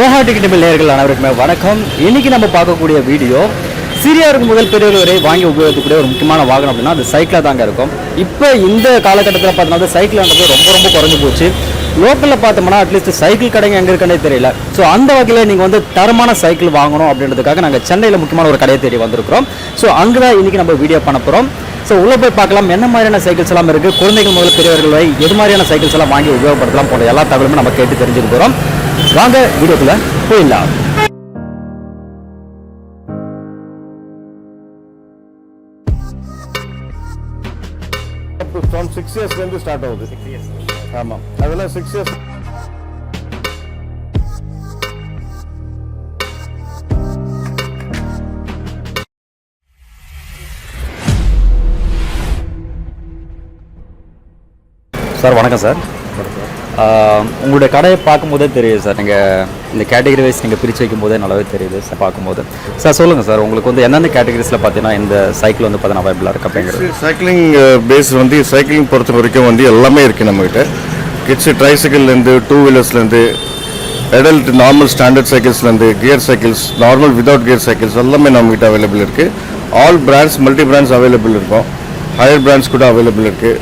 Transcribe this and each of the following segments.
Ghogha ticket நேர்கள் அனைவருக்குமே வணக்கம். இன்னைக்கு நம்ம பார்க்கக்கூடிய வீடியோ சிறியாருக்கு முதல் பெரியவர் வரை வாங்கி உபயோகிக்கக்கூடிய ஒரு முக்கியமான வாகனம் அப்படின்னா அது சைக்கிளாக தாங்க இருக்கும். இப்போ இந்த காலகட்டத்தில் பார்த்தோம்னா சைக்கிள்ன்றது ரொம்ப ரொம்ப குறைஞ்சி போச்சு. லோக்கலில் பார்த்தோம்னா அட்லீஸ்ட் சைக்கிள் கடைங்க எங்கே இருக்குன்னே தெரியல. ஸோ அந்த வகையில் நீங்கள் வந்து தரமான சைக்கிள் வாங்கணும் அப்படின்றதுக்காக நாங்கள் சென்னையில் முக்கியமான ஒரு கடையை தேடி வந்திருக்கிறோம். ஸோ அங்கே தான் இன்றைக்கி நம்ம வீடியோ பண்ண போகிறோம் ஸோ உள்ளே போய் பார்க்கலாம் என்ன மாதிரியான சைக்கிள்ஸ் எல்லாம் இருக்குது குழந்தைகள் முதல் பெரியவர்கள் வரை எது மாதிரியான சைக்கிள்ஸ் எல்லாம் வாங்கி உபயோகப்படுத்தலாம் போன்ற எல்லா தகவலுமே நம்ம கேட்டு தெரிஞ்சுக்க போகிறோம் வாங்க வீடியோக்குள்ளே போயிடலாம். ஃப்ரம் சிக்ஸ் இயர்ஸ்லேருந்து ஸ்டார்ட் ஆகுது ஆமாம் அதெல்லாம் சிக்ஸ் இயர்ஸ் சார் வணக்கம் சார். உங்களுடைய கடையை பார்க்கும்போதே தெரியுது சார். நீங்கள் இந்த கேட்டகரி வைஸ் நீங்கள் பிரித்து வைக்கும் போதே நல்லாவே தெரியுது சார் பார்க்கும்போது. சார் சொல்லுங்கள் சார் உங்களுக்கு வந்து எந்தெந்த கேட்டகரிஸில் பார்த்தீங்கன்னா இந்த சைக்கிள் வந்து பார்த்தீங்கன்னா அவைபிளாக இருக்குது அப்படிங்கிறது? சைக்கிளிங் பேஸ் uh, வந்து சைக்கிளிங் பொறுத்த வரைக்கும் வந்து எல்லாமே இருக்குது நம்மகிட்ட. கிட்ஸ் ட்ரைசைக்கிள்லேருந்து டூ வீலர்ஸ்லேருந்து adult normal standard சைக்கிள்ஸ்லேருந்து gear cycles normal without gear cycles எல்லாமே நம்மகிட்ட அவைலபிள் இருக்குது all brands multi brands available இருக்கும். ஹையர் பிராண்ட்ஸ் கூட அவைலபிள் இருக்குது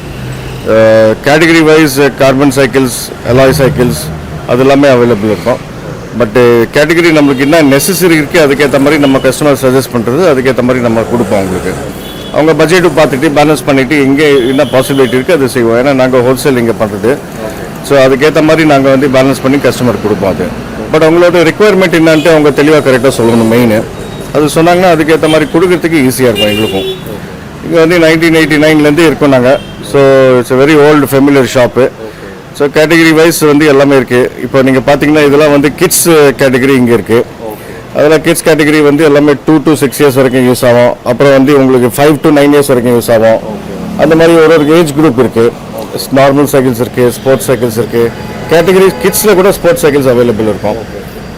category wise carbon cycles alloy cycles அது எல்லாமே அவைலபிள் இருக்கும். பட்டு கேட்டகரி uh, நம்மளுக்கு என்ன நெசசரி இருக்குது அதுக்கேற்ற மாதிரி நம்ம கஸ்டமர் சஜஸ்ட் பண்ணுறது அதுக்கேற்ற மாதிரி நம்ம கொடுப்போம் அவங்களுக்கு அவங்க பட்ஜெட்டு பார்த்துட்டு பேலன்ஸ் பண்ணிவிட்டு எங்கே என்ன பாசிபிலிட்டி இருக்குது அதை செய்வோம். ஏன்னா நாங்கள் ஹோல்சேல் இங்கே பண்ணுறது ஸோ அதுக்கேற்ற மாதிரி நாங்கள் வந்து பேலன்ஸ் பண்ணி கஸ்டமர் கொடுப்போம் அது. பட் அவங்களோட ரெக்குயர்மெண்ட் என்னான்ட்டு அவங்க தெளிவாக கரெக்டாக சொல்லணும் மெயின் அது சொன்னாங்கன்னா அதுக்கேற்ற மாதிரி கொடுக்கறதுக்கு ஈஸியாக இருக்கும் எங்களுக்கும். இங்கே வந்து நைன்டீன் எயிட்டி நைன்லேருந்து இருக்கோம் நாங்கள் so it's very old familiar shop so category wise வந்து எல்லாமே இருக்குது இப்போ நீங்கள் பார்த்தீங்கன்னா இதெல்லாம் வந்து கிட்ஸ் கேட்டகரி இங்கே இருக்குது அதில் கிட்ஸ் கேட்டகரி வந்து எல்லாமே டூ டு சிக்ஸ் இயர்ஸ் வரைக்கும் யூஸ் ஆகும். அப்புறம் வந்து உங்களுக்கு ஃபைவ் டு நைன் இயர்ஸ் வரைக்கும் யூஸ் ஆகும். அந்த மாதிரி ஒரு ஒரு ஏஜ் குரூப் இருக்குது நார்மல் சைக்கிள்ஸ் இருக்குது ஸ்போர்ட்ஸ் சைக்கிள்ஸ் இருக்குது கேட்டகரி கிட்ஸில் கூட ஸ்போர்ட்ஸ் சைக்கிள்ஸ் அவைலபிள் இருக்கும்.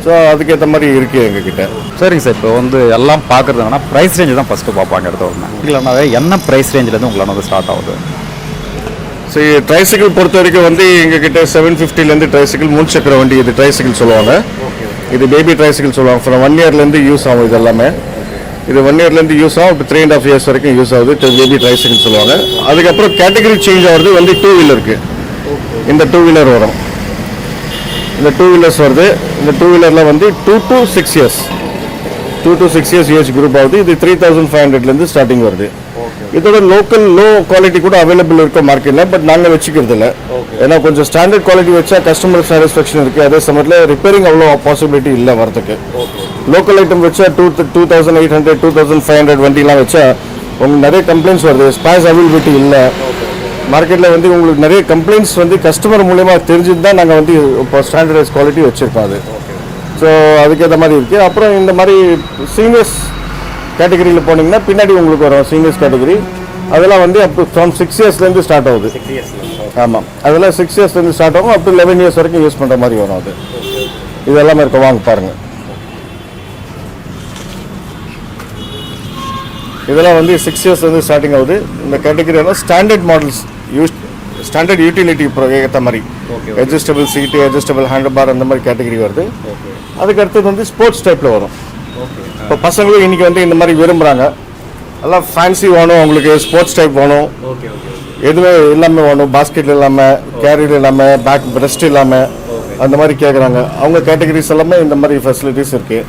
ஸோ அதுக்கேற்ற மாதிரி இருக்குது எங்ககிட்ட. சரிங்க சார் இப்போ வந்து எல்லாம் பார்க்குறதுனா ப்ரைஸ் ரேஞ்சு தான் ஃபஸ்ட்டு பார்ப்பாங்க எடுத்த உடனே இல்லைனாவே என்ன ப்ரைஸ் ரேஞ்சிலேருந்து உங்களால் வந்து ஸ்டார்ட் ஆகுது? ஸோ ட்ரைசைக்கிள் பொறுத்த வரைக்கும் வந்து எங்ககிட்ட செவன் ஃபிஃப்டிலேருந்து ட்ரைசைக்கிள் மூணு சக்கர வண்டி இது ட்ரைசைக்கிள் சொல்லுவாங்க. இது பேபி ட்ரைசைக்கிள் சொல்லுவாங்க. ஃப்ரம் ஒன் இயர்லேருந்து யூஸ் ஆகும் இது எல்லாமே இது ஒன் இயர்லேருந்து யூஸ் ஆகும். இப்போ த்ரீ அண்ட் ஆஃப் இயர்ஸ் வரைக்கும் யூஸ் ஆகுது. பேபி ட்ரைசைக்கிள் சொல்லுவாங்க. அதுக்கப்புறம் கேட்டகரி சேஞ்ச் ஆகுறது வந்து டூ வீலருக்கு இந்த டூ வீலர் வரும். இந்த டூ வீலர்ஸ் வருது. இந்த டூ வீலரில் வந்து two to six years two to six years age group ஆகுது. இது த்ரீ தௌசண்ட் ஃபைவ் ஹண்ட்ரட்லேருந்து ஸ்டார்டிங் வருது. இதோட லோக்கல் லோ குவாலிட்டி கூட அவைலபிள் இருக்கும் மார்க்கெட்டில் பட் நாங்கள் வச்சுக்கிறது இல்லை. ஏன்னா கொஞ்சம் ஸ்டாண்டர்ட் குவாலிட்டி வச்சா கஸ்டமர் சாட்டிஸ்ஃபேக்ஷன் இருக்குது அதே சமயத்தில் ரிப்பேரிங் அவ்வளோ பாசிபிலிட்டி இல்லை வரதுக்கு லோக்கல் ஐட்டம் வச்சா two two thousand eight hundred two thousand five hundred வண்டிலாம் வச்சா உங்களுக்கு நிறைய கம்ப்ளைண்ட்ஸ் வருது. ஸ்பேஸ் அவைலபிலிட்டி இல்லை. மார்க்கெட்டில் வந்து உங்களுக்கு நிறைய கம்ப்ளைண்ட்ஸ் வந்து கஸ்டமர் மூலயமா தெரிஞ்சுட்டு தான் நாங்கள் வந்து இப்போ ஸ்டாண்டர்டைஸ் குவாலிட்டி வச்சுருக்கோம் அது. ஸோ அதுக்கேற்ற மாதிரி இருக்குது அப்புறம் இந்த மாதிரி சீனியர்ஸ் கேட்டகரியில் போனீங்கன்னா பின்னாடி உங்களுக்கு வரும் சீனியர்ஸ் கேட்டகரி அதெல்லாம் வந்து அப் ஃப்ரம் சிக்ஸ் இயர்ஸ்லேருந்து ஸ்டார்ட் ஆகுது. ஆமாம் அதெல்லாம் சிக்ஸ் இயர்ஸ்லேருந்து ஸ்டார்ட் ஆகும். அப் டு லெவன் இயர்ஸ் வரைக்கும் யூஸ் பண்ணுற மாதிரி வரும் அது. இது எல்லாமே இருக்கும் வாங்க பாருங்கள் இதெல்லாம் வந்து சிக்ஸ் இயர்ஸ்லேருந்து ஸ்டார்டிங் ஆகுது. இந்த கேட்டகரி எல்லாம் standard models use standard utility ஏற்ற மாதிரி. Adjustable seat adjustable hand bar அந்த மாதிரி கேட்டகரி வருது. அதுக்கு அடுத்தது வந்து ஸ்போர்ட்ஸ் டைப்பில் வரும். இப்போ பசங்களும் இன்னைக்கு வந்து இந்த மாதிரி விரும்புகிறாங்க எல்லாம் ஃபேன்சி வேணும் அவங்களுக்கு ஸ்போர்ட்ஸ் டைப் வேணும். எதுவுமே எல்லாமே வேணும் பாஸ்கெட் இல்லாமல் கேரியர் இல்லாமல் பேக் பிரஸ்ட் இல்லாமல் அந்த மாதிரி கேட்குறாங்க அவங்க கேட்டகரிஸ் எல்லாமே இந்த மாதிரி ஃபெசிலிட்டிஸ் இருக்குது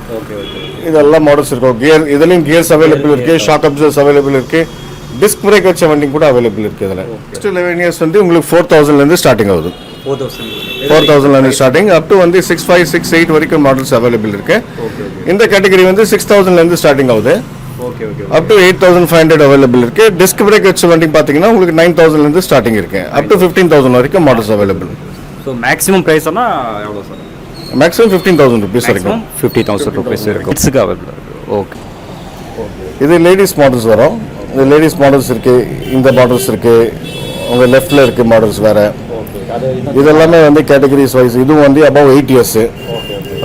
இதெல்லாம் மாடல்ஸ் இருக்கும் கியர் இதுலேயும் கியர்ஸ் அவைலபிள் இருக்குது ஷாக் அப்சர்ஸ் அவைலபிள் இருக்குது டிஸ்க் பிரேக் வச்ச வண்டி கூட அவைலபிள் இருக்குது இதில். நெக்ஸ்ட் லெவன் இயர்ஸ் வந்து உங்களுக்கு ஃபோர் தௌசண்ட்லேருந்து ஸ்டார்டிங் ஆகுது. ஃபோர் தௌசண்ட்லேருந்து ஸ்டார்டிங் அப் டு வந்து சிக்ஸ் ஃபைவ் சிக்ஸ் எயிட் வரைக்கும் மாடல்ஸ் அவைலபிள் இருக்கு. இந்த கேட்டகரி வந்து சிக்ஸ் தௌசண்ட்லேருந்து ஸ்டார்டிங் ஆகுது. Up to eight thousand five hundred available இருக்கு. டிஸ்க் பிரேக் வச்ச வண்டி பார்த்தீங்கன்னா உங்களுக்கு நைன் தௌசண்ட்லேருந்து ஸ்டார்டிங் இருக்கு. அப் டு ஃபிஃப்டீன் தௌசண்ட் வரைக்கும் மாடல்ஸ் அவைலபிள் ஸோ மேக்ஸிமம் ப்ரைஸ்னா எவ்வளோ sir maximum fifteen thousand rupees வரைக்கும். ஃபிஃப்டி தௌசண்ட் ருபீஸ் இருக்கும் கிட்ஸுக்கு அவைபிள் ஓகே இது லேடிஸ் மாடல்ஸ் வரும். இந்த லேடிஸ் மாடல்ஸ் இருக்கு இந்த மாடல்ஸ் இருக்கு உங்க லெஃப்ட்ல இருக்கு மாடல்ஸ் வேற. இதெல்லாமே வந்து கேட்டகரிஸ் வைஸ் இதுவும் வந்து above eight years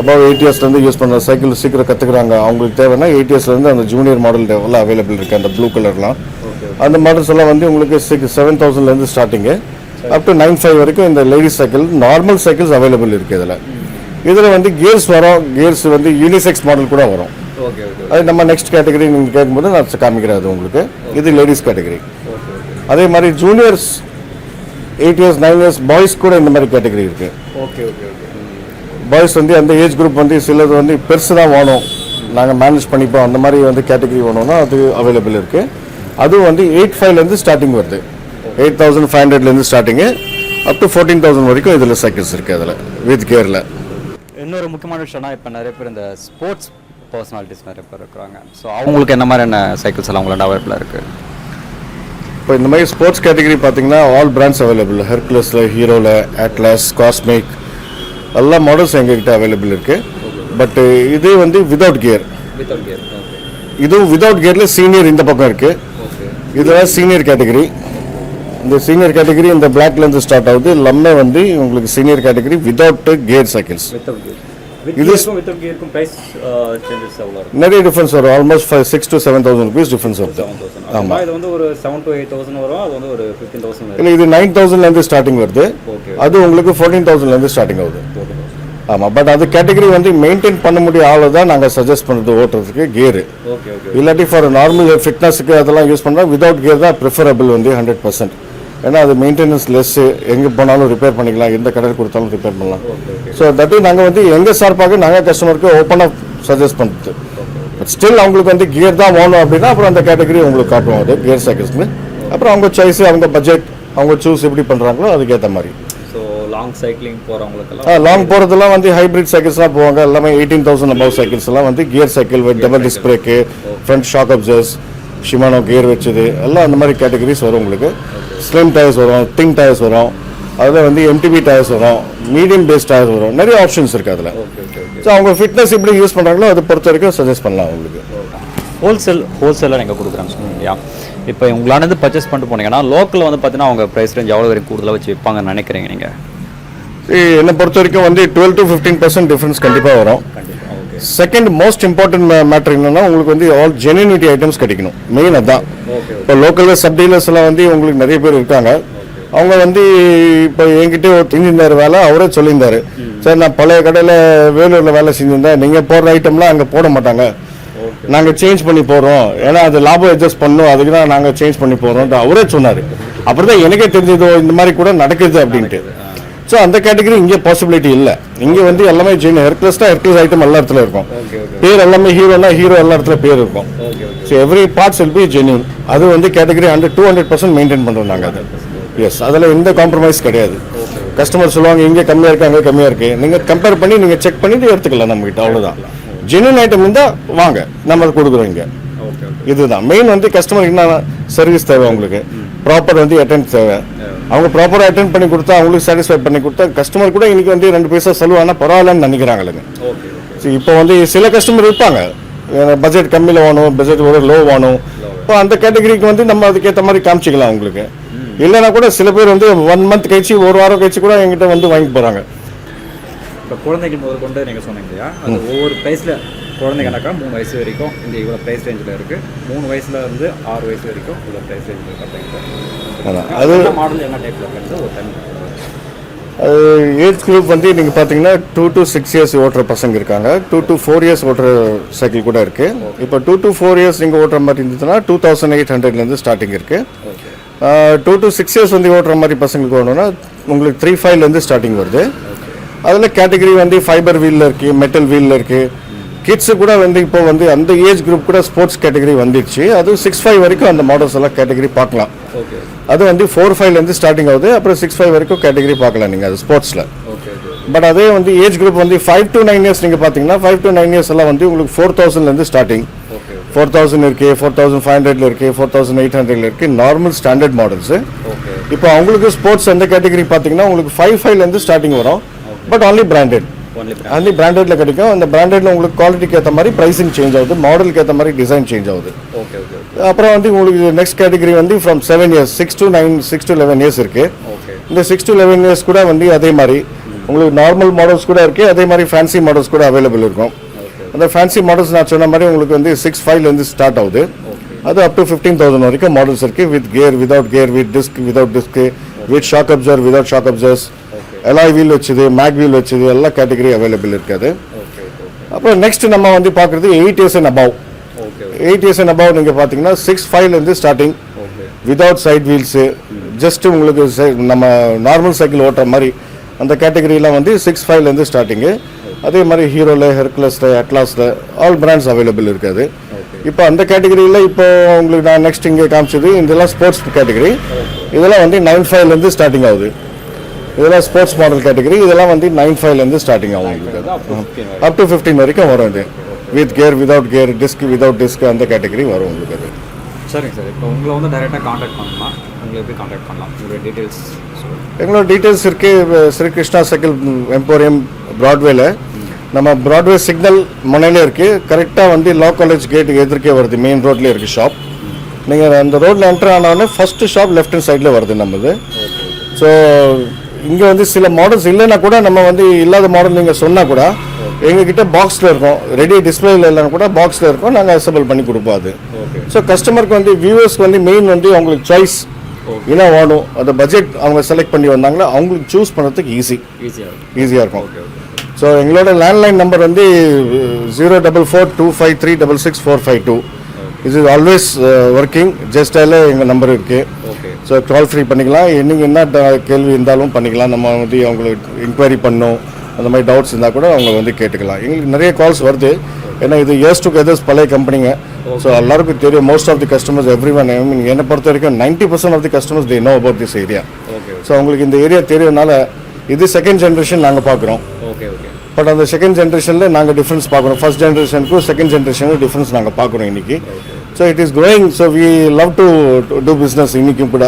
above eight இயர்ஸ்லேருந்து use பண்ணுற சைக்கிள் சீக்கிரம் கற்றுக்குறாங்க அவங்களுக்கு தேவைன்னா எயிட் இயர்ஸ்லேருந்து அந்த ஜூனியர் மாடல் எல்லாம் அவைலபிள் இருக்குது அந்த ப்ளூ கலர்லாம் அந்த மாடல்ஸ் எல்லாம் வந்து உங்களுக்கு சிக்ஸ் செவன் தௌசண்ட்லேருந்து starting up to nine five வரைக்கும் இந்த ladies cycle normal cycles available இருக்குது இதில். இதில் வந்து கியர்ஸ் வரும் கியர்ஸ் வந்து யூனிசெக்ஸ் மாடல் கூட வரும். அது நம்ம நெக்ஸ்ட் கேட்டகரி நீங்கள் கேட்கும்போது நான் காமிக்கிறேன் அது உங்களுக்கு. இது லேடிஸ் கேட்டகரி அதே மாதிரி juniors eight years nine years boys கூட இந்த மாதிரி கேட்டகரி இருக்குது ஓகே ஓகே ஓகே பாய்ஸ் வந்து அந்த ஏஜ் குரூப் வந்து சிலது வந்து பெருசு தான் வேணும். நாங்கள் மேனேஜ் பண்ணிப்போம். அந்த மாதிரி வந்து கேட்டகரி வேணும்னா அது அவைலபிள் இருக்குது அதுவும் வந்து எயிட் ஃபைவ்லேருந்து ஸ்டார்டிங் வருது. எயிட் தௌசண்ட் ஃபைவ் ஹண்ட்ரட்லேருந்து starting up to fourteen thousand வரைக்கும் இதில் சைக்கிள்ஸ் இருக்குது அதில் வித் கேரில் இன்னொரு முக்கியமான விஷயம்னா இப்போ நிறைய பேர் இந்த ஸ்போர்ட்ஸ் பர்சனாலிட்டிஸ் நிறைய பேர் இருக்கிறாங்க. ஸோ அவங்களுக்கு என்ன மாதிரியான சைக்கிள்ஸ் எல்லாம் உங்கள்ட்ட அவைலபிளாக இருக்குது இப்போ இந்த மாதிரி ஸ்போர்ட்ஸ் கேட்டகரி பார்த்தீங்கன்னா ஆல் பிராண்ட்ஸ் அவைலபிள் ஹெர்குலஸில் ஹீரோவில் அட்லாஸ் காஸ்மிக் எல்லா மாடல்ஸ் எங்ககிட்ட அவைலபிள் இருக்குது பட் இது வந்து விதவுட் கியர் வித்தவுட் கியர் இதுவும் விதவுட் கியரில் சீனியர் இந்த பக்கம் இருக்குது இதெல்லாம் சீனியர் கேட்டகரி இந்த சீனியர் கேட்டகரி இந்த பிளாக்லேருந்து ஸ்டார்ட் ஆகுது. எல்லாமே வந்து உங்களுக்கு senior category without gear cycles இது- இருக்கும் நிறைய டிஃபரன்ஸ் வரும். Almost five six to seven thousand rupees difference வருது ஆமாம் இது வந்து ஒரு செவன் டு எயிட் தௌசண்ட் வரும் அது வந்து ஒரு ஃபிஃப்டீன் தௌசண்ட் இல்லை இது நைன் தௌசண்ட்லேருந்து ஸ்டார்டிங் வருது. ஓகே அது உங்களுக்கு ஃபோர்டீன் தௌசண்ட்லேருந்து ஸ்டார்டிங் ஆகுது. ஓகே ஆமாம் பட் அது கேட்டகரி வந்து மெயின்டைன் பண்ண முடிய ஆளு தான் நாங்கள் சஜஸ்ட் பண்ணுறது ஓட்டுறதுக்கு கியரு ஓகே ஓகே இல்லாட்டி ஃபார் நார்மல் ஃபிட்னஸுக்கு அதெல்லாம் யூஸ் பண்ணால் விதவுட் கியர் தான் ப்ரிஃபரபிள் வந்து ஹண்ட்ரட் பர்சன்ட் ஏன்னா அது மெயின்டெனன்ஸ் லெஸ்ஸு எங்கே போனாலும் ரிப்பேர் பண்ணிக்கலாம் எந்த கடையில் கொடுத்தாலும் ரிப்பேர் பண்ணலாம். ஸோ தட்டு நாங்கள் வந்து எங்கள் சார்பாக நாங்கள் கஸ்டமருக்கு ஓப்பனாக சஜஸ்ட் பண்ணுறது பட் ஸ்டில் அவங்களுக்கு வந்து கியர் தான் வேணும் அப்படின்னா அப்புறம் அந்த கேட்டகரி உங்களுக்கு காட்டுவோம் அது கியர் சைக்கிள்ஸ்னு அப்புறம் அவங்க சாய்ஸ் அவங்க பட்ஜெட் அவங்க சூஸ் எப்படி பண்ணுறாங்களோ அதுக்கேற்ற மாதிரி. லாங் சைக்கிளிங் போகிறவங்களுக்கெல்லாம் லாங் போகிறதுலாம் வந்து ஹைப்ரிட் சைக்கிள்ஸ்லாம் போவாங்க. எல்லாமே எயிட்டீன் தௌசண்ட் அபவ் சைக்கிள்ஸ் எல்லாம் வந்து gear cycle with double disc brake front shock absorbers Shimano gear வச்சது எல்லாம் அந்த மாதிரி கேட்டகரிஸ் வரும் உங்களுக்கு. ஸ்லிம் டயர்ஸ் வரும் திங் டயர்ஸ் வரும் அதில் வந்து எம்டிபி டயர்ஸ் வரும் மீடியம் பேஸ் டயர்ஸ் வரும் நிறைய ஆப்ஷன்ஸ் இருக்குது அதில். ஓகே ஓகே ஓகே ஸோ அவங்க ஃபிட்னஸ் எப்படி யூஸ் பண்ணுறாங்களோ அதை பொறுத்த வரைக்கும் சஜஸ்ட் பண்ணலாம் உங்களுக்கு. ஹோல்சேல் ஹோல்சேலர் எங்கே கொடுக்குறாங்க சொன்னீங்க இல்லையா? இப்போ உங்களானது பர்ச்சேஸ் பண்ணிட்டு போனீங்கன்னா லோக்கலில் வந்து பார்த்தீங்கன்னா அவங்க ப்ரைஸ் ரேஞ்ச் எவ்வளோ வரைக்கும் கூடுதலாக வச்சு விற்பாங்கன்னு நினைக்கிறீங்க நீங்கள் என்னை பொறுத்த வரைக்கும் வந்து twelve to fifteen percent difference கண்டிப்பாக வரும். செகண்ட் மோஸ்ட் இம்பார்ட்டன்ட் மேட்டர் என்னன்னா உங்களுக்கு வந்து ஆல் ஜெனினிட்டி ஐட்டம்ஸ் கிடைக்கணும். மெயின் அதான். இப்போ லோக்கலில் சப் டீலர்ஸ் எல்லாம் வந்து உங்களுக்கு நிறைய பேர் இருக்காங்க. அவங்க வந்து இப்போ என்கிட்ட ஒரு செஞ்சிருந்தார் வேலை அவரே சொல்லியிருந்தாரு. சார் நான் பழைய கடையில் வேலூரில் வேலை செஞ்சிருந்தேன் நீங்கள் போடுற ஐட்டம்லாம் அங்கே போட மாட்டாங்க. நாங்கள் சேஞ்ச் பண்ணி போடுறோம். ஏன்னா அது லாபம் அட்ஜஸ்ட் பண்ணணும் அதுக்கு தான் நாங்கள் சேஞ்ச் பண்ணி போடுறோம் அவரே சொன்னார். அப்புறம் தான் எனக்கே தெரிஞ்சதோ இந்த மாதிரி கூட நடக்குது அப்படின்ட்டு. ஸோ அந்த கேட்டகரி இங்கே பாசிபிலிட்டி இல்லை. இங்கே வந்து எல்லாமே ஜெயின் ஹெர்க்லஸ் தான் ஹெர்க்லஸ் ஐட்டம் எல்லா இடத்துல இருக்கும். பேர் எல்லாமே ஹீரோனா ஹீரோ எல்லா இடத்துல பேர் இருக்கும். So every parts will be genuine அது வந்து category hundred to hundred percent maintain பண்ணுறோம் நாங்கள் அது. எஸ் அதில் எந்த காம்ப்ரமைஸ் கிடையாது. கஸ்டமர் சொல்லுவாங்க இங்கே கம்மியாக இருக்கு அங்கே கம்மியாக இருக்கு? நீங்கள் கம்பேர் பண்ணி நீங்கள் செக் பண்ணிட்டு எடுத்துக்கலாம் நம்மகிட்ட அவ்வளோதான் ஜென்யூன் ஐட்டம் இருந்தால் வாங்க நம்ம அதை கொடுக்குறோம் இங்கே. இதுதான். மெயின் வந்து கஸ்டமர் என்ன சர்வீஸ் தேவை அவங்களுக்கு? ப்ராப்பர் வந்து அட்டென்ட் தேவை. அவங்க ப்ராப்பராக அட்டென்ட் பண்ணி கொடுத்தா அவங்களுக்கு சாட்டிஸ்ஃபை பண்ணி கொடுத்தா கஸ்டமர் கூட இன்னைக்கு வந்து ரெண்டு பைசா செலவானா பரவாயில்லன்னு நினைக்கிறாங்களுங்க சரி, இப்போ வந்து சில கஸ்டமர் இருப்பாங்க. பட்ஜெட் கம்மியில் வேணும் பட்ஜெட் ஒரு லோ வேணும் இப்போ அந்த கேட்டகரிக்கு வந்து நம்ம அதுக்கேற்ற மாதிரி காமிச்சிக்கலாம் உங்களுக்கு இல்லைன்னா கூட சில பேர் வந்து ஒன் மந்த் கழிச்சு ஒரு வாரம் கழிச்சு கூட எங்கிட்ட வந்து வாங்கி போகிறாங்க இப்போ குழந்தைகள் முதல் கொண்டு நீங்கள் சொன்னீங்க இல்லையா? அது ஒவ்வொரு ப்ரைஸில் குழந்தைங்கனாக்கா மூணு வயசு வரைக்கும் இந்த இவ்வளோ ப்ரைஸ் ரேஞ்சில் இருக்குது மூணு வயசுல இருந்து ஆறு வயசு வரைக்கும் இவ்வளோ ப்ரைஸ் ரேஞ்சில் இருக்குது. அது மாடல் என்ன டைப்பில் இருக்குது ஒரு டைம் அது ஏஜ் குரூப் வந்து நீங்கள் பார்த்தீங்கன்னா டூ to சிக்ஸ் இயர்ஸ் ஓட்டுற பசங்க இருக்காங்க. டூ to ஃபோர் இயர்ஸ் ஓட்டுற சைக்கிள் கூட இருக்குது இப்போ டூ to ஃபோர் இயர்ஸ் நீங்கள் ஓட்டுற மாதிரி இருந்ததுன்னா டூ தௌசண்ட் எயிட் ஹண்ட்ரட்லேருந்து ஸ்டார்டிங் இருக்குது டூ to சிக்ஸ் இயர்ஸ் வந்து ஓட்டுற மாதிரி பசங்களுக்கு வேணும்னா உங்களுக்கு த்ரீ ஃபைவ்லேருந்து ஸ்டார்டிங் வருது. அதில் கேட்டகரி வந்து ஃபைபர் வீலில் இருக்குது மெட்டல் வீலில் இருக்குது கிட்ஸு கூட வந்து இப்போ வந்து அந்த ஏஜ் குரூப் கூட ஸ்போர்ட்ஸ் கேட்டகரி வந்துடுச்சு அது சிக்ஸ் ஃபைவ் வரைக்கும் அந்த மாடல்ஸ் எல்லாம் கேட்டகரி பார்க்கலாம். அது வந்து ஃபோர் ஃபைவ்லேருந்து ஸ்டார்டிங் ஆகுது. அப்புறம் சிக்ஸ் ஃபைவ் வரைக்கும் கேட்டகரி பார்க்கலாம் நீங்கள் அது ஸ்போர்ட்ஸில் பட் அதே வந்து ஏஜ் குரூப் வந்து ஃபைவ் to நைன் இயர்ஸ் நீங்கள் பார்த்தீங்கன்னா ஃபைவ் to நைன் இயர்ஸ் எல்லாம் வந்து உங்களுக்கு ஃபோர் தௌசண்ட்லேருந்து ஸ்டார்டிங் ஃபோர் தௌசண்ட் இருக்கு ஃபோர் தௌசண்ட் ஃபைவ் ஹண்ட்ரட்ல இருக்கு ஃபோர் தௌசண்ட் எயிட் ஹண்ட்ரட்ல இருக்கு நார்மல் ஸ்டாண்டர்ட் மாடல்ஸ் இப்போ அவங்களுக்கு ஸ்போர்ட்ஸ் எந்த கேட்டகரி பார்த்தீங்கன்னா உங்களுக்கு ஃபைவ் ஃபைவ்லேருந்து ஸ்டார்டிங் வரும். பட் only பிராண்டட் only பிராண்டட்ல கிடைக்கும். அந்த பிராண்டட்ல உங்களுக்கு குவாலிட்டிக்கு ஏற்ற மாதிரி ப்ரைசிங் சேஞ்ச் ஆகுது. மாடலுக்கு ஏற்ற மாதிரி டிசைன் சேஞ்ச் ஆகுது. ஓகே ஓகே அப்புறம் வந்து உங்களுக்கு நெக்ஸ்ட் கேட்டகரி வந்து from seven years six to nine six to eleven years இருக்கு. இந்த சிக்ஸ் to லெவன் இயர்ஸ் கூட வந்து அதே மாதிரி உங்களுக்கு நார்மல் மாடல்ஸ் கூட இருக்கு அதே மாதிரி ஃபேன்சி மாடல்ஸ் கூட அவைலபிள் இருக்கும். அந்த ஃபேன்சி மாடல்ஸ் நான் சொன்ன மாதிரி உங்களுக்கு வந்து சிக்ஸ் ஃபைவ்லேருந்து ஸ்டார்ட் ஆகுது. அது அப் டு ஃபிஃப்டீன் தௌசண்ட் வரைக்கும் மாடல்ஸ் இருக்கு with gear without gear with disc without disc with shock absorber without shock absorbers alloy wheel வச்சது மேக் வீல் வச்சது எல்லா கேட்டகரி அவைலபிள் இருக்காது. அப்புறம் நெக்ஸ்ட் நம்ம வந்து பார்க்குறது eight years and above eight years and above நீங்கள் பார்த்தீங்கன்னா சிக்ஸ் ஃபைவ்லேருந்து starting without side wheels just உங்களுக்கு சை- நம்ம நார்மல் சைக்கிள் ஓட்டுற மாதிரி அந்த கேட்டகரியெலாம் வந்து சிக்ஸ் ஃபைவ்லேருந்து ஸ்டார்டிங்கு அதே மாதிரி ஹீரோவில் ஹெர்குலஸில் அட்லாஸில் ஆல் பிராண்ட்ஸ் அவைலபிள் இருக்காது. இப்போ அந்த கேட்டகரியில் இப்போ உங்களுக்கு நான் நெக்ஸ்ட் இங்கே காமிச்சது இதெல்லாம் ஸ்போர்ட்ஸ் கேட்டகரி இதெல்லாம் வந்து நைன் ஃபைவ்லேருந்து ஸ்டார்டிங் ஆகுது. இதெல்லாம் ஸ்போர்ட்ஸ் மாடல் கேட்டகரி இதெல்லாம் வந்து நைன் ஃபைவ்லேருந்து ஸ்டார்டிங் ஆகும் உங்களுக்கு. அப் டு ஃபிஃப்டீன் வரைக்கும். வரும் இது. With gear without gear disc without disc அந்த கேட்டகரி வரும் உங்களுக்கு அது. சரிங்க சார். இப்போ உங்களை வந்து டைரெக்டாக காண்டாக்ட் பண்ணலாம் உங்களை எப்படி காண்டாக்ட் பண்ணலாம்? உங்களுடைய டீட்டெயில்ஸ் சொல்லுங்கள் எங்களோட டீட்டெயில்ஸ் இருக்கு. Ah Sri Krishna cycle emporium ப்ராட்வேல நம்ம ப்ராட்வே சிக்னல் முனையில இருக்கு. கரெக்டாக வந்து லா காலேஜ் கேட்டுக்கு எதிர்க்கே வருது. மெயின் ரோட்ல இருக்கு ஷாப் நீங்கள் அந்த ரோட்ல என்டர் ஆனவுடனே ஃபர்ஸ்ட் ஷாப் லெஃப்ட் ஹேண்ட் சைடில் வருது நம்மது. ஸோ இங்கே வந்து சில மாடல்ஸ் இல்லைன்னா கூட நம்ம வந்து இல்லாத மாடல் நீங்கள் சொன்னால் கூட எங்ககிட்ட பாக்ஸில் இருக்கும். ரெடி டிஸ்பிளேல இல்லைன்னா கூட பாக்ஸில் இருக்கும். நாங்கள் அசம்பிள் பண்ணி கொடுப்போம் அது. ஓகே ஸோ கஸ்டமருக்கு வந்து வியூவர்ஸ்க்கு வந்து மெயின் வந்து அவங்களுக்கு சாய்ஸ் என்ன வேணும்? அந்த பட்ஜெட் அவங்க செலக்ட் பண்ணி வந்தாங்களோ அவங்களுக்கு சூஸ் பண்ணுறதுக்கு ஈஸி ஈஸியாக இருக்கும். ஸோ எங்களோட லேண்ட்லைன் நம்பர் வந்து zero double four two five three double six four five two இது ஆல்வேஸ் ஒர்க்கிங் ஜஸ்ட் அதில் எங்கள் நம்பர் இருக்குது ஓகே ஸோ கால் ஃப்ரீ பண்ணிக்கலாம். நீங்கள் என்ன கேள்வி இருந்தாலும் பண்ணிக்கலாம். நம்ம வந்து அவங்களுக்கு இன்கொயரி பண்ணோம். அந்த மாதிரி டவுட்ஸ் இருந்தால் கூட அவங்க வந்து கேட்டுக்கலாம். எங்களுக்கு நிறைய கால்ஸ் வருது. ஏன்னா இது இயர்ஸ் டு கெதர்ஸ் பழைய கம்பெனிங்க ஸோ எல்லாருக்கும் தெரியும். Most of the customers every one I mean என்னை பொறுத்த வரைக்கும் ninety percent of the customers they know about this area so அவங்களுக்கு இந்த ஏரியா தெரியறதுனால இது செகண்ட் ஜென்ரேஷன் நாங்கள் பார்க்குறோம். ஓகே ஓகே பட் அந்த செகண்ட் ஜென்ரேஷனில் நாங்கள் டிஃப்ரென்ஸ் பார்க்குறோம் ஃபர்ஸ்ட் ஜென்ரேஷனுக்கும் செகண்ட் ஜென்ரேஷனுக்கும் டிஃப்ரென்ஸ் நாங்கள் பார்க்குறோம் இன்னைக்கு. So it is growing. So we love to do business இன்னைக்கும் கூட.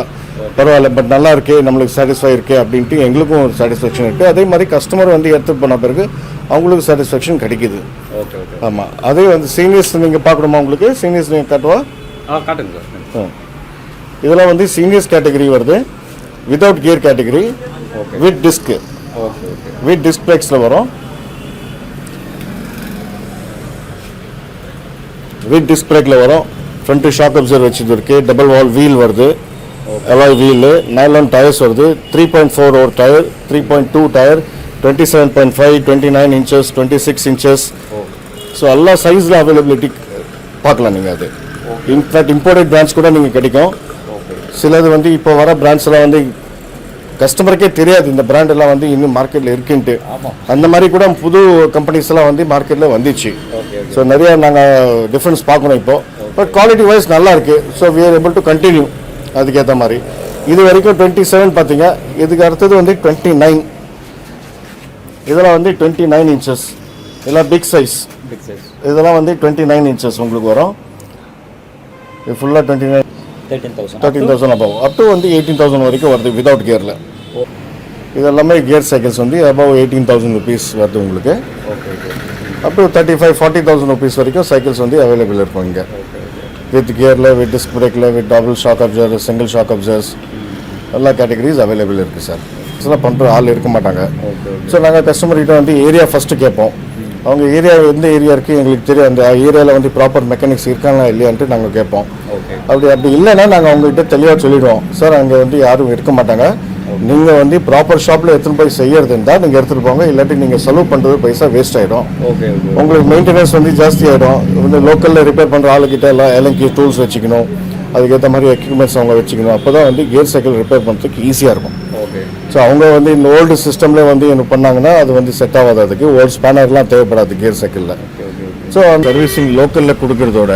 பரவாயில்ல. பட் நல்லா இருக்கே. நம்மளுக்கு சாட்டிஸ்ஃபை இருக்கே அப்படின்ட்டு எங்களுக்கும் ஒரு சாட்டிஸ்ஃபேக்ஷன் இருக்குது அதே மாதிரி கஸ்டமர் வந்து எடுத்துட்டு போன பிறகு அவங்களுக்கு சாட்டிஸ்ஃபேக்ஷன் கிடைக்குது. ஆமாம் அதே வந்து சீனியர்ஸ் நீங்கள் பார்க்கணுமா உங்களுக்கு? சீனியர்ஸ் நீங்கள் காட்டுவா? ஆ காட்டுங்க. இதெல்லாம் வந்து சீனியர்ஸ் கேட்டகரி வருது. Without gear category okay with disc okay okay with disc பிரேக்ஸில் வரும். வித் டிஸ்க் பிரேக்கில் வரும். ஃப்ரண்ட்டு ஷாக் அப்சர் இருக்கு டபுள் வால் வீல் வருது. அலாய் வீல் நைலான் டயர்ஸ் வருது. த்ரீ பாயிண்ட் ஃபோர் ஒரு tyre three point two tyre twenty seven point five twenty nine inches twenty six inches so எல்லா சைஸில் availability பார்க்கலாம் நீங்கள் அது. இன்ஃபேக்ட் இம்போர்ட்டட் பிராண்ட்ஸ் கூட நீங்கள் கிடைக்கும். சிலது வந்து இப்போ வர பிராண்ட்ஸ் எல்லாம் வந்து கஸ்டமருக்கே தெரியாது. இந்த பிராண்ட் எல்லாம் வந்து இன்னும் மார்க்கெட்டில் இருக்குன்ட்டு. அந்த மாதிரி கூட புது கம்பெனிஸ் எல்லாம் வந்து மார்க்கெட்டில் வந்துச்சு. ஸோ நிறைய நாங்கள் டிஃப்ரென்ஸ் பார்க்கணும் இப்போ. பட் குவாலிட்டி வைஸ் நல்லா இருக்கு. So we are able to continue அதுக்கேற்ற மாதிரி. இது வரைக்கும் டுவெண்ட்டி செவன் பார்த்தீங்க. இதுக்கு அடுத்தது வந்து டுவெண்ட்டி நைன் இதெல்லாம் வந்து டுவெண்ட்டி நைன் இன்ச்சஸ் இதெல்லாம் பிக் சைஸ் பிக் சைஸ் இதெல்லாம் வந்து டுவெண்ட்டி நைன் இன்ச்சஸ் உங்களுக்கு வரும். இது ஃபுல்லாக twenty nine thirteen thousand thirteen thousand above up to வந்து எயிட்டீன் தௌசண்ட் வரைக்கும் வருது விதவுட் கியரில் இது எல்லாமே கியர் சைக்கிள்ஸ் வந்து அபவ் எயிட்டீன் தௌசண்ட் ருபீஸ் வருது உங்களுக்கு. Okay up to thirty five forty thousand rupees வரைக்கும் சைக்கிள்ஸ் வந்து அவைலபிள் இருக்கும் இங்கே. வித் கியரில் வித் டிஸ்க் பிரேக்கில் with double shock absorber single shock absorbers எல்லா கேட்டகரிஸ் அவைலபிள் இருக்குது சார் இதெல்லாம் பண்ணுற ஆள் இருக்க மாட்டாங்க. ஸோ நாங்கள் கஸ்டமர்கிட்ட வந்து ஏரியா ஃபஸ்ட்டு கேட்போம் அவங்க ஏரியா எந்த ஏரியா இருக்குது எங்களுக்கு தெரியும் அந்த ஏரியாவில் வந்து ப்ராப்பர் மெக்கானிக்ஸ் இருக்காங்களா இல்லையான்ட்டு நாங்கள் கேட்போம். அப்படி அப்படி இல்லைன்னா நாங்கள் அவங்ககிட்ட தெளிவாக சொல்லிடுவோம். சார் அங்கே வந்து யாரும் இருக்க மாட்டாங்க. நீங்கள் வந்து ப்ராப்பர் ஷாப்பில் எடுத்துன்னு போய் செய்யறது இருந்தால் நீங்கள் எடுத்துகிட்டு போங்க. இல்லாட்டி நீங்கள் செலவு பண்ணுறது பைசா வேஸ்ட் ஆகிடும் உங்களுக்கு மெயின்டெனன்ஸ் வந்து ஜாஸ்தி ஆகிடும் வந்து லோக்கலில் ரிப்பேர் பண்ணுற ஆளுக்கிட்ட எல்லாம் எலங்கி டூல்ஸ் வச்சுக்கணும். அதுக்கேற்ற மாதிரி எக்யூப்மெண்ட்ஸ் அவங்க வச்சுக்கணும். அப்போ தான் வந்து கியர் சைக்கிள் ரிப்பேர் பண்ணுறதுக்கு ஈஸியாக இருக்கும். ஸோ அவங்க வந்து இந்த ஓல்டு சிஸ்டம்லேயே வந்து என்ன பண்ணாங்கன்னா அது வந்து செட் ஆகாது அதுக்கு ஓல்டு ஸ்பேனர்லாம் தேவைப்படாது கியர் சைக்கிளில் ஓகே ஓகே ஸோ அந்த சர்வீசிங் லோக்கலில் கொடுக்கறதோட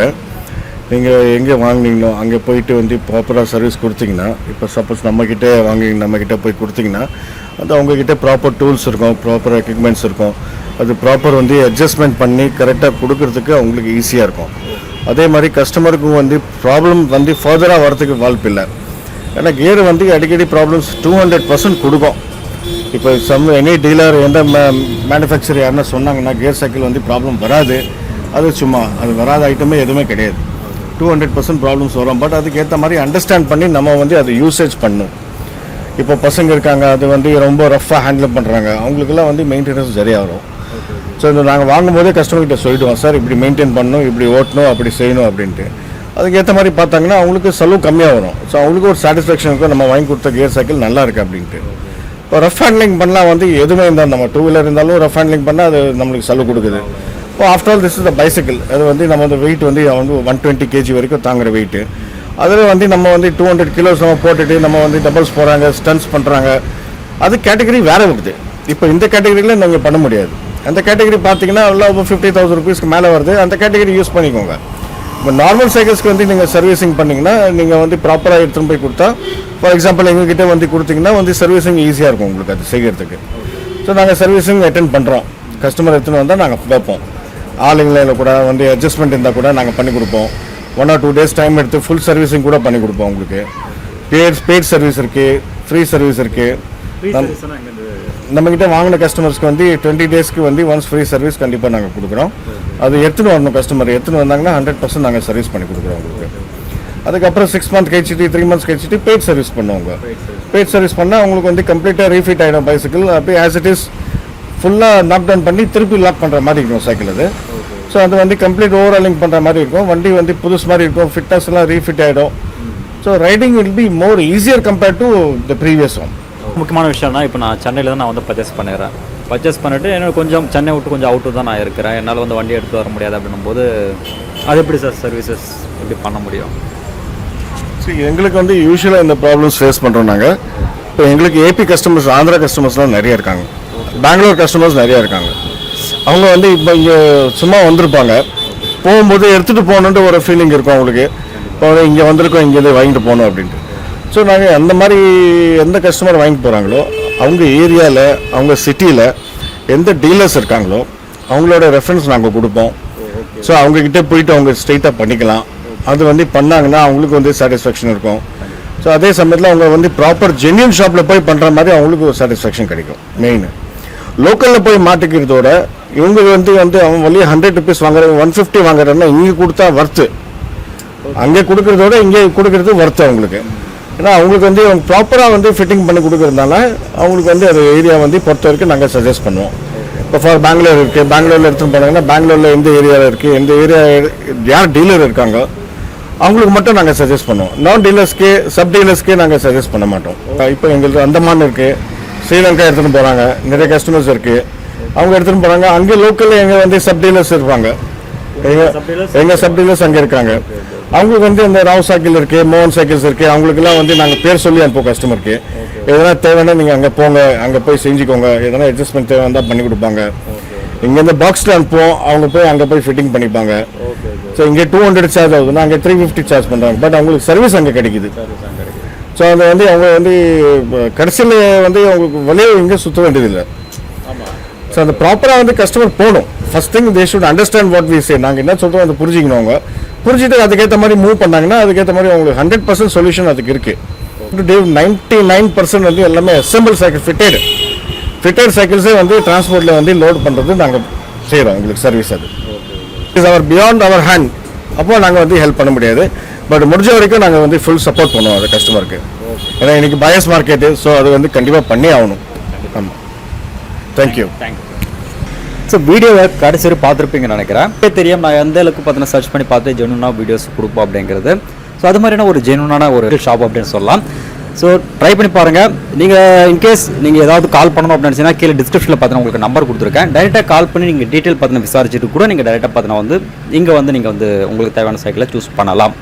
நீங்கள் எங்கே வாங்குனீங்களோ அங்கே போயிட்டு வந்து ப்ராப்பராக சர்வீஸ் கொடுத்தீங்கன்னா இப்போ சப்போஸ் நம்மக்கிட்ட வாங்கி நம்மக்கிட்ட போய் கொடுத்தீங்கன்னா அது அவங்கக்கிட்ட ப்ராப்பர் டூல்ஸ் இருக்கும் ப்ராப்பர் எக்யூப்மெண்ட்ஸ் இருக்கும். அது ப்ராப்பர் வந்து அட்ஜஸ்ட்மெண்ட் பண்ணி கரெக்டாக கொடுக்கறதுக்கு அவங்களுக்கு ஈஸியாக இருக்கும். அதே மாதிரி கஸ்டமருக்கும் வந்து ப்ராப்ளம் வந்து ஃபர்தராக வரதுக்கு வாய்ப்பு இல்லை ஏன்னா கியர் வந்து அடிக்கடி ப்ராப்ளம்ஸ் டூ ஹண்ட்ரட் பர்சன்ட் கொடுக்கும். இப்போ சம் எனி டீலர் எந்த மேனுஃபேக்சர் யாருன்னா சொன்னாங்கன்னா கியர் சைக்கிள் வந்து ப்ராப்ளம் வராது. அது சும்மா அது வராத ஐட்டமே எதுவுமே கிடையாது. டூ ஹண்ட்ரட் பர்சன்ட் ப்ராப்ளம்ஸ் வரும். பட் அதுக்கேற்ற மாதிரி அண்டர்ஸ்டாண்ட் பண்ணி நம்ம வந்து அதை யூசேஜ் பண்ணும். இப்போ பசங்க இருக்காங்க அது வந்து ரொம்ப ரஃப்பாக ஹேண்டில் பண்ணுறாங்க அவங்களுக்கெல்லாம் வந்து மெயின்டெனன்ஸ் சரியாக வரும் ஸோ இந்த நாங்கள் வாங்கும்போதே கஸ்டமர்கிட்ட சொல்லிவிடுவோம் சார் இப்படி மெயின்டைன் பண்ணணும் இப்படி ஓட்டணும் அப்படி செய்யணும் அப்படின்ட்டு. அதுக்கேற்ற மாதிரி பார்த்தாங்கன்னா அவங்களுக்கு செலவு கம்மியாக வரும் ஸோ அவங்களுக்கு ஒரு சாட்டிஸ்ஃபேக்ஷன் இருக்கும் நம்ம வாங்கி கொடுத்த கியர் சைக்கிள் நல்லா இருக்குது அப்படின்ட்டு. இப்போ ரஃப் ஹேண்ட்லிங் பண்ணலாம் வந்து எதுவுமே இருந்தால் நம்ம டூ வீலர் இருந்தாலும் ரஃப் ஹேண்ட்லிங் பண்ணால் அது நம்மளுக்கு செலவு கொடுக்குது. இப்போ after all this is the bicycle அது வந்து நம்ம வந்து வெயிட் வந்து வந்து ஒன் டுவெண்ட்டி கேஜி வரைக்கும் தாங்குற வெயிட்டு அதில் வந்து நம்ம வந்து டூ ஹண்ட்ரட் கிலோஸ் நம்ம போட்டுட்டு நம்ம வந்து டபுள்ஸ் போகிறாங்க ஸ்டன்ஸ் பண்ணுறாங்க அது கேட்டகரி வேறு வருது இப்போ இந்த கேட்டகரியில் நீங்கள் பண்ண முடியாது. அந்த கேட்டகரி பார்த்தீங்கன்னா எல்லாம் ஃபிஃப்டி தௌசண்ட் ருபீஸ்க்கு மேலே வருது. அந்த கேட்டகரி யூஸ் பண்ணிக்கோங்க. இப்போ நார்மல் சைக்கிள்ஸ்க்கு வந்து நீங்கள் சர்வீசிங் பண்ணிங்கன்னா நீங்கள் வந்து ப்ராப்பராக எடுத்துகிட்டு போய் கொடுத்தா ஃபார் எக்ஸாம்பிள் எங்ககிட்ட வந்து கொடுத்தீங்கன்னா வந்து சர்வீசிங் ஈஸியாக இருக்கும் உங்களுக்கு அது செய்கிறதுக்கு ஸோ நாங்கள் சர்வீசிங் அட்டென்ட் பண்ணுறோம் கஸ்டமர் எடுத்துன்னு வந்தால் நாங்கள் வைப்போம் ஆளுங்களில் கூட வந்து அட்ஜஸ்ட்மெண்ட் இருந்தால் கூட நாங்கள் பண்ணி கொடுப்போம். One or two days time எடுத்து ஃபுல் சர்வீசிங் கூட பண்ணி கொடுப்போம் உங்களுக்கு. பேட் பேட் சர்வீஸ் இருக்குது ஃப்ரீ சர்வீஸ் இருக்குது நம்மக்கிட்ட வாங்கின கஸ்டமர்ஸ்க்கு வந்து டுவெண்ட்டி டேஸ்க்கு வந்து ஒன்ஸ் ஃப்ரீ சர்வீஸ் கண்டிப்பாக நாங்கள் கொடுக்குறோம். அது எடுத்துன்னு வரணும் கஸ்டமர் எடுத்துன்னு வந்தாங்கன்னா ஹண்ட்ரட் பர்சன்ட் நாங்கள் சர்வீஸ் பண்ணி கொடுக்குறோம் உங்களுக்கு. அதுக்கப்புறம் சிக்ஸ் மந்த் கழிச்சிட்டு த்ரீ மந்த்ஸ் கழிச்சிட்டு பெய்ட் சர்வீஸ் பண்ணுவாங்க. பெய்ட் சர்வீஸ் பண்ணால் உங்களுக்கு வந்து கம்ப்ளீட்டாக ரீஃபிட் ஆகிடும் பைசிக்கிள் அப்படியே ஆஸ் இட் இஸ் ஃபுல்லாக நாக் டவுன் பண்ணி திருப்பி லாக் பண்ணுற மாதிரி இருக்கும் சைக்கிள் அது. ஸோ அது வந்து கம்ப்ளீட் ஓவராலிங் பண்ணுற மாதிரி இருக்கும். வண்டி வந்து புதுசு மாதிரி இருக்கும். ஃபிட்னஸ்லாம் ரீஃபிட் ஆகிடும் so riding will be more easier compared to the previous one முக்கியமான விஷயம்னா இப்போ நான் சென்னையில் தான் நான் வந்து பர்ச்சேஸ் பண்ணிடுறேன். பர்ச்சேஸ் பண்ணிவிட்டு எனக்கு கொஞ்சம் சென்னை விட்டு கொஞ்சம் அவுட்டு தான் நான் இருக்கிறேன். என்னால் வந்து வண்டி எடுத்து வர முடியாது அப்படின்னும் போது அது எப்படி சார் சர்வீசஸ் எப்படி பண்ண முடியும்? சரி எங்களுக்கு வந்து யூஸ்வலாக இந்த ப்ராப்ளம்ஸ் ஃபேஸ் பண்ணுறோம் நாங்கள் இப்போ எங்களுக்கு ஏபி கஸ்டமர்ஸ் ஆந்திரா கஸ்டமர்ஸ்லாம் நிறைய இருக்காங்க. பெங்களூர் கஸ்டமர்ஸ் நிறைய இருக்காங்க. அவங்க வந்து இப்போ இங்கே சும்மா வந்திருப்பாங்க. போகும்போது எடுத்துகிட்டு போகணுன்ட்டு ஒரு ஃபீலிங் இருக்கும் அவங்களுக்கு. இப்போ இங்கே வந்திருக்கோம் இங்கேருந்து வாங்கிட்டு போகணும் அப்படின்ட்டு. ஸோ நாங்கள் அந்த மாதிரி எந்த கஸ்டமர் வாங்கிட்டு போகிறாங்களோ அவங்க ஏரியாவில் அவங்க சிட்டியில் எந்த டீலர்ஸ் இருக்காங்களோ அவங்களோட ரெஃபரன்ஸ் நாங்கள் கொடுப்போம். ஸோ அவங்கக்கிட்ட போயிட்டு அவங்க ஸ்ட்ரெயிட்டாக பண்ணிக்கலாம். அது வந்து பண்ணாங்கன்னா அவங்களுக்கு வந்து சாட்டிஸ்ஃபேக்ஷன் இருக்கும். ஸோ அதே சமயத்தில் அவங்க வந்து ப்ராப்பர் ஜென்யூன் ஷாப்பில் போய் பண்ணுற மாதிரி அவங்களுக்கு ஒரு சாட்டிஸ்ஃபேக்ஷன் கிடைக்கும் மெயின் லோக்கலில் போய் மாட்டிக்கிறதோட இவங்க வந்து வந்து அவன் வழியே ஹண்ட்ரட் ருபீஸ் வாங்குற ஒன் ஃபிஃப்டி வாங்குறேன்னா இங்கே கொடுத்தா ஒர்த்து அங்கே கொடுக்கறதோட இங்கே கொடுக்கறது ஒர்த்து அவங்களுக்கு. ஏன்னா அவங்களுக்கு வந்து அவங்க ப்ராப்பராக வந்து ஃபிட்டிங் பண்ணி கொடுக்கறதுனால அவங்களுக்கு வந்து அது ஏரியா வந்து பொறுத்த வரைக்கும் நாங்கள் சஜஸ்ட் பண்ணுவோம். இப்போ ஃபார் பெங்களூர் இருக்குது பெங்களூரில் எடுத்துகிட்டு போனாங்கன்னா பெங்களூரில் எந்த ஏரியாவில் இருக்குது எந்த ஏரியா யார் டீலர் இருக்காங்க அவங்களுக்கு மட்டும் நாங்கள் சஜஸ்ட் பண்ணுவோம். நான் டீலர்ஸ்க்கு சப் டீலர்ஸ்க்கு நாங்கள் சஜஸ்ட் பண்ண மாட்டோம். இப்போ எங்களுக்கு அந்தமான் இருக்குது ஸ்ரீலங்கா எடுத்துகிட்டு போகிறாங்க நிறைய கஸ்டமர்ஸ் இருக்குது அவங்க எடுத்துகிட்டு போகிறாங்க அங்கே லோக்கலில் எங்கள் வந்து சப் டீலர்ஸ் இருப்பாங்க. எங்கள் எங்கள் சப் டீலர்ஸ் அங்கே இருக்காங்க. அவங்களுக்கு வந்து இந்த ராவ் சைக்கிள் இருக்கு மோகன் சைக்கிள்ஸ் இருக்கு அவங்களுக்குலாம் வந்து நாங்கள் பேர் சொல்லி அனுப்புவோம் கஸ்டமருக்கு எதனா தேவைன்னா நீங்கள் அங்கே போங்க அங்கே போய் செஞ்சுக்கோங்க. எதனா அட்ஜஸ்ட்மெண்ட் தேவை வந்தால் பண்ணி கொடுப்பாங்க. இங்கேருந்து பாக்ஸில் அனுப்புவோம் அவங்க போய் அங்கே போய் ஃபிட்டிங் பண்ணிப்பாங்க. ஸோ இங்கே டூ ஹண்ட்ரட் சார்ஜ் ஆகுதுன்னா அங்கே த்ரீ ஃபிஃப்டி சார்ஜ் பண்ணுறாங்க பட் அவங்களுக்கு சர்வீஸ் அங்கே கிடைக்குது. ஸோ அது வந்து அவங்க வந்து கடைசியில் வந்து அவங்களுக்கு வழியை இங்கே சுற்ற வேண்டியதில்லை. ஸோ அந்த ப்ராப்பராக வந்து கஸ்டமர் போகணும். First thing they should understand what we say நாங்கள் என்ன சொல்கிறோம் அதை புரிஞ்சுக்கணும் அவங்க. புரிஞ்சுட்டு அதுக்கேற்ற மாதிரி மூவ் பண்ணாங்கன்னா அதுக்கேற்ற மாதிரி அவங்களுக்கு ஹண்ட்ரட் பர்சன்ட் சொல்யூஷன் அதுக்கு இருக்குது டே நைன்டி நைன் பர்சன்ட் வந்து எல்லாமே அசம்பிள் சைக்கிள் ஃபிட்டட் ஃபிட்டட் சைக்கிள்ஸே வந்து டிரான்ஸ்போர்ட்டில் வந்து லோட் பண்ணுறது நாங்கள் செய்கிறோம் எங்களுக்கு சர்வீஸ் அது. Is our beyond our hand அப்போ நாங்கள் வந்து ஹெல்ப் பண்ண முடியாது. பட் முடிஞ்ச வரைக்கும் நாங்கள் வந்து ஃபுல் சப்போர்ட் பண்ணுவோம் அது கஸ்டமருக்கு ஏன்னா இன்னைக்கு பயஸ் மார்க்கெட்டு ஸோ அது வந்து கண்டிப்பாக பண்ணி ஆகணும். ஆமாம் தேங்க்யூ தேங்க்யூ ஸோ வீடியோவை கடைசி வரை பார்த்துருப்பீங்கன்னு நினைக்கிறேன். தெரியும். நான் எந்த அளவுக்கு பார்த்தீங்கன்னா சர்ச் பண்ணி பார்த்து ஜெனுனாக வீடியோஸ் கொடுப்போம் அப்படிங்கிறது. ஸோ அது மாதிரியான ஒரு ஜெனுனான ஒரு ஷாப் அப்படின்னு சொல்லலாம். ஸோ ட்ரை பண்ணி பாருங்கள் நீங்கள் இன்கேஸ் நீங்கள் ஏதாவது கால் பண்ணணும் அப்படின்னு நினச்சிங்கன்னா கீழே டிஸ்கிரிப்ஷனில் பார்த்தீங்கன்னா உங்களுக்கு நம்பர் கொடுத்துருக்கேன். டேரெக்டாக கால் பண்ணி நீங்கள் டீட்டெயில் பார்த்தீங்கன்னா விசாரிச்சுட்டு கூட நீங்கள் டேரெக்டாக பார்த்தீங்கன்னா வந்து இங்கே வந்து நீங்கள் வந்து உங்களுக்கு தேவையான சைக்கிளை சூஸ் பண்ணலாம்.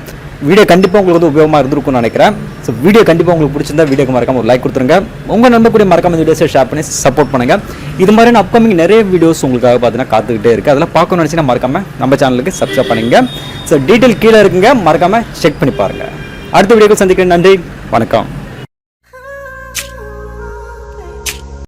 வீடியோ கண்டிப்பாக உங்களுக்கு வந்து உபயோகமாக இருந்திருக்கும்னு நினைக்கிறேன். ஸோ வீடியோ கண்டிப்பாக உங்களுக்கு பிடிச்சிருந்தா வீடியோக்கு மறக்காம ஒரு லைக் கொடுத்துருங்க. உங்கள் நண்பக்கூடிய மறக்காம இந்த வீடியோஸை ஷேர் பண்ணி சப்போர்ட் பண்ணுங்க. இது மாதிரி அப்கமிங் நிறைய வீடியோஸ் உங்களுக்காக பார்த்தீங்கன்னா காத்துக்கிட்டே இருக்குது அதெல்லாம் பார்க்கணும்னு நினச்சினா மறக்காம நம்ம சேனலுக்கு சப்ஸ்கிரைப் பண்ணுங்க. ஸோ டீட்டெயில் கீழே இருக்குங்க. மறக்காம செக் பண்ணி பாருங்கள் அடுத்த வீடியோக்கு சந்திக்கிறேன். நன்றி. வணக்கம்.